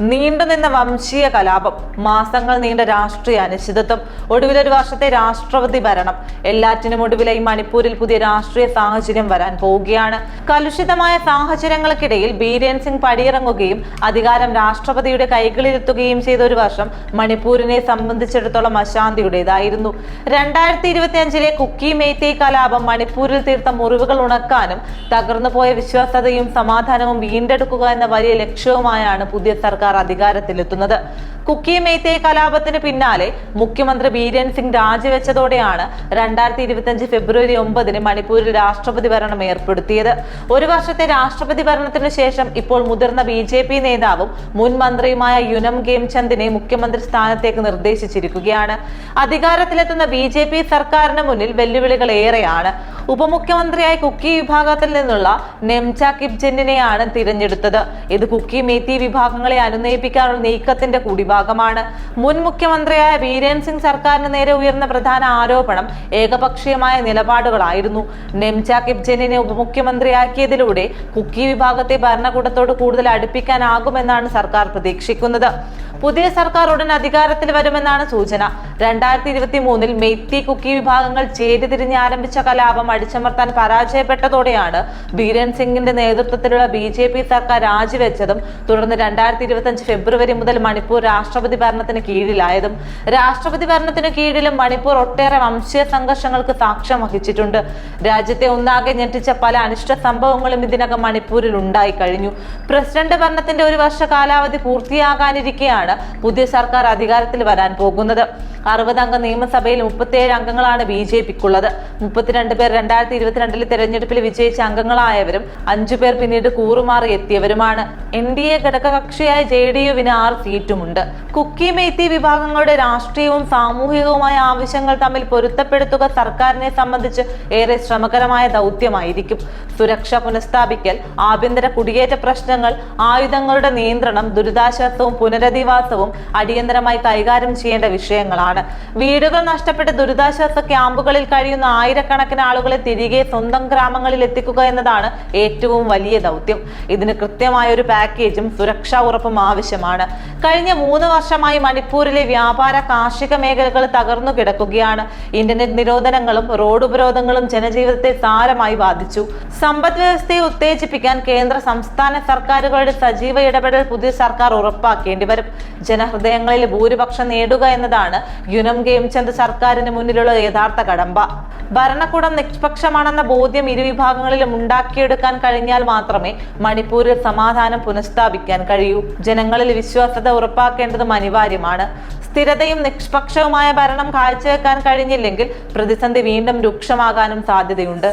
നീണ്ടുനിന്ന വംശീയ കലാപം മാസങ്ങൾ നീണ്ട രാഷ്ട്രീയ അനിശ്ചിതത്വം ഒടുവിലൊരു വർഷത്തെ രാഷ്ട്രപതി ഭരണം എല്ലാറ്റിനും ഒടുവിലായി മണിപ്പൂരിൽ പുതിയ രാഷ്ട്രീയ സാഹചര്യം വരാൻ പോവുകയാണ്. കലുഷിതമായ സാഹചര്യങ്ങൾക്കിടയിൽ ബീരേൻ സിംഗ് പടിയിറങ്ങുകയും അധികാരം രാഷ്ട്രപതിയുടെ കൈകളിലെത്തുകയും ചെയ്ത ഒരു വർഷം മണിപ്പൂരിനെ സംബന്ധിച്ചിടത്തോളം അശാന്തിയുടേതായിരുന്നു. രണ്ടായിരത്തി ഇരുപത്തി അഞ്ചിലെ കുക്കി മേത്തി കലാപം മണിപ്പൂരിൽ തീർത്ത മുറിവുകൾ ഉണക്കാനും തകർന്നുപോയ വിശ്വാസതയും സമാധാനവും വീണ്ടെടുക്കുക എന്ന വലിയ ലക്ഷ്യവുമായാണ് പുതിയ സർക്കാർ അധികാരത്തിലെത്തുന്നത്. കുക്കി മേത്തേ കലാപത്തിന് പിന്നാലെ മുഖ്യമന്ത്രി ബീരൻ സിംഗ് രാജിവെച്ചതോടെയാണ് രണ്ടായിരത്തി ഇരുപത്തിയഞ്ച് ഫെബ്രുവരി ഒമ്പതിന് മണിപ്പൂരിൽ രാഷ്ട്രപതി ഭരണം ഏർപ്പെടുത്തിയത്. ഒരു വർഷത്തെ രാഷ്ട്രപതി ഭരണത്തിനു ശേഷം ഇപ്പോൾ മുതിർന്ന ബി ജെ പി നേതാവും മുൻ മന്ത്രിയുമായ യുനം ഗേംചന്ദിനെ മുഖ്യമന്ത്രി സ്ഥാനത്തേക്ക് നിർദ്ദേശിച്ചിരിക്കുകയാണ്. അധികാരത്തിലെത്തുന്ന ബി ജെ പി സർക്കാരിന് മുന്നിൽ വെല്ലുവിളികൾ ഏറെയാണ്. ഉപമുഖ്യമന്ത്രിയായി കുക്കി വിഭാഗത്തിൽ നിന്നുള്ള നെംച കിബ്ജനെയാണ് തിരഞ്ഞെടുത്തത്. ഇത് കുക്കി മേത്തി വിഭാഗങ്ങളെ അനുനയിപ്പിക്കാനുള്ള നീക്കത്തിന്റെ കൂടി ഭാഗമാണ് മുൻ മുഖ്യമന്ത്രിയായ വീരേൻ സിംഗ് സർക്കാരിന് നേരെ ഉയർന്ന പ്രധാന ആരോപണം ഏകപക്ഷീയമായ നിലപാടുകളായിരുന്നു. നെംച കിബ്ജനെ ഉപമുഖ്യമന്ത്രിയാക്കിയതിലൂടെ കുക്കി വിഭാഗത്തെ ഭരണകൂടത്തോട് കൂടുതൽ അടുപ്പിക്കാനാകുമെന്നാണ് സർക്കാർ പ്രതീക്ഷിക്കുന്നത്. പുതിയ സർക്കാർ ഉടൻ അധികാരത്തിൽ വരുമെന്നാണ് സൂചന. രണ്ടായിരത്തി ഇരുപത്തി മൂന്നിൽ മെയ്ത്തി കുക്കി വിഭാഗങ്ങൾ ചേരിതിരിഞ്ഞ് ആരംഭിച്ച കലാപം അടിച്ചമർത്താൻ പരാജയപ്പെട്ടതോടെയാണ് ബീരൻ സിംഗിന്റെ നേതൃത്വത്തിലുള്ള ബി സർക്കാർ രാജിവെച്ചതും തുടർന്ന് രണ്ടായിരത്തി ഇരുപത്തി അഞ്ച് ഫെബ്രുവരി മുതൽ മണിപ്പൂർ രാഷ്ട്രപതി ഭരണത്തിന് കീഴിലായതും രാഷ്ട്രപതി ഭരണത്തിന് കീഴിലും മണിപ്പൂർ ഒട്ടേറെ വംശീയ സംഘർഷങ്ങൾക്ക് സാക്ഷ്യം വഹിച്ചിട്ടുണ്ട്. രാജ്യത്തെ ഒന്നാകെ ഞെട്ടിച്ച പല അനിഷ്ട സംഭവങ്ങളും ഇതിനകം മണിപ്പൂരിൽ ഉണ്ടായി കഴിഞ്ഞു. പ്രസിഡന്റ് ഭരണത്തിന്റെ ഒരു വർഷ കാലാവധി പൂർത്തിയാകാനിരിക്കെയാണ് പുതിയ സർക്കാർ അധികാരത്തിൽ വരാൻ പോകുന്നത്. അറുപത് അംഗ നിയമസഭയിൽ മുപ്പത്തിയേഴ് അംഗങ്ങളാണ് ബി ജെ പിക്കുള്ളത്. മുപ്പത്തിരണ്ട് പേർ രണ്ടായിരത്തി ഇരുപത്തിരണ്ടിലെ തെരഞ്ഞെടുപ്പിൽ വിജയിച്ച അംഗങ്ങളായവരും അഞ്ചു പേർ പിന്നീട് കൂറുമാറി എത്തിയവരുമാണ്. എൻ ഡി എ ഘടകകക്ഷിയായ ജെ ഡി യുവിന് ആറ് സീറ്റുമുണ്ട്. കുക്കി മേത്തി വിഭാഗങ്ങളുടെ രാഷ്ട്രീയവും സാമൂഹികവുമായ ആവശ്യങ്ങൾ തമ്മിൽ പൊരുത്തപ്പെടുത്തുക സർക്കാരിനെ സംബന്ധിച്ച് ഏറെ ശ്രമകരമായ ദൗത്യമായിരിക്കും. സുരക്ഷ പുനഃസ്ഥാപിക്കൽ ആഭ്യന്തര കുടിയേറ്റ പ്രശ്നങ്ങൾ ആയുധങ്ങളുടെ നിയന്ത്രണം ദുരിതാശ്വാസവും പുനരധിവാസവും അടിയന്തരമായി കൈകാര്യം ചെയ്യേണ്ട വിഷയങ്ങളാണ്. വീടുകൾ നഷ്ടപ്പെട്ട് ദുരിതാശ്വാസ ക്യാമ്പുകളിൽ കഴിയുന്ന ആയിരക്കണക്കിന് ആളുകളെ തിരികെ സ്വന്തം ഗ്രാമങ്ങളിൽ എത്തിക്കുക എന്നതാണ് ഏറ്റവും വലിയ ദൗത്യം. ഇതിന് കൃത്യമായ ഒരു പാക്കേജും സുരക്ഷാ ഉറപ്പും ആവശ്യമാണ്. കഴിഞ്ഞ മൂന്ന് വർഷമായി മണിപ്പൂരിലെ വ്യാപാര കാർഷിക മേഖലകൾ തകർന്നു കിടക്കുകയാണ്. ഇന്റർനെറ്റ് നിരോധനങ്ങളും റോഡ് ഉപരോധങ്ങളും ജനജീവിതത്തെ സാരമായി ബാധിച്ചു. സമ്പദ് വ്യവസ്ഥയെ ഉത്തേജിപ്പിക്കാൻ കേന്ദ്ര സംസ്ഥാന സർക്കാരുകളുടെ സജീവ ഇടപെടൽ പുതിയ സർക്കാർ ഉറപ്പാക്കേണ്ടി വരും. ജനഹൃദയങ്ങളിൽ ഭൂരിപക്ഷം നേടുക എന്നതാണ് യുനം ഗെയിംചന്ദ് സർക്കാരിന് മുന്നിലുള്ള യഥാർത്ഥ കടമ്പ. ഭരണകൂടം നിഷ്പക്ഷമാണെന്ന ബോധ്യം ഇരുവിഭാഗങ്ങളിലും ഉണ്ടാക്കിയെടുക്കാൻ കഴിഞ്ഞാൽ മാത്രമേ മണിപ്പൂരിൽ സമാധാനം പുനഃസ്ഥാപിക്കാൻ കഴിയൂ. ജനങ്ങളിൽ വിശ്വാസ്യത ഉറപ്പാക്കേണ്ടതും അനിവാര്യമാണ്. സ്ഥിരതയും നിഷ്പക്ഷവുമായ ഭരണം കാഴ്ചവെക്കാൻ കഴിഞ്ഞില്ലെങ്കിൽ പ്രതിസന്ധി വീണ്ടും രൂക്ഷമാകാനും സാധ്യതയുണ്ട്.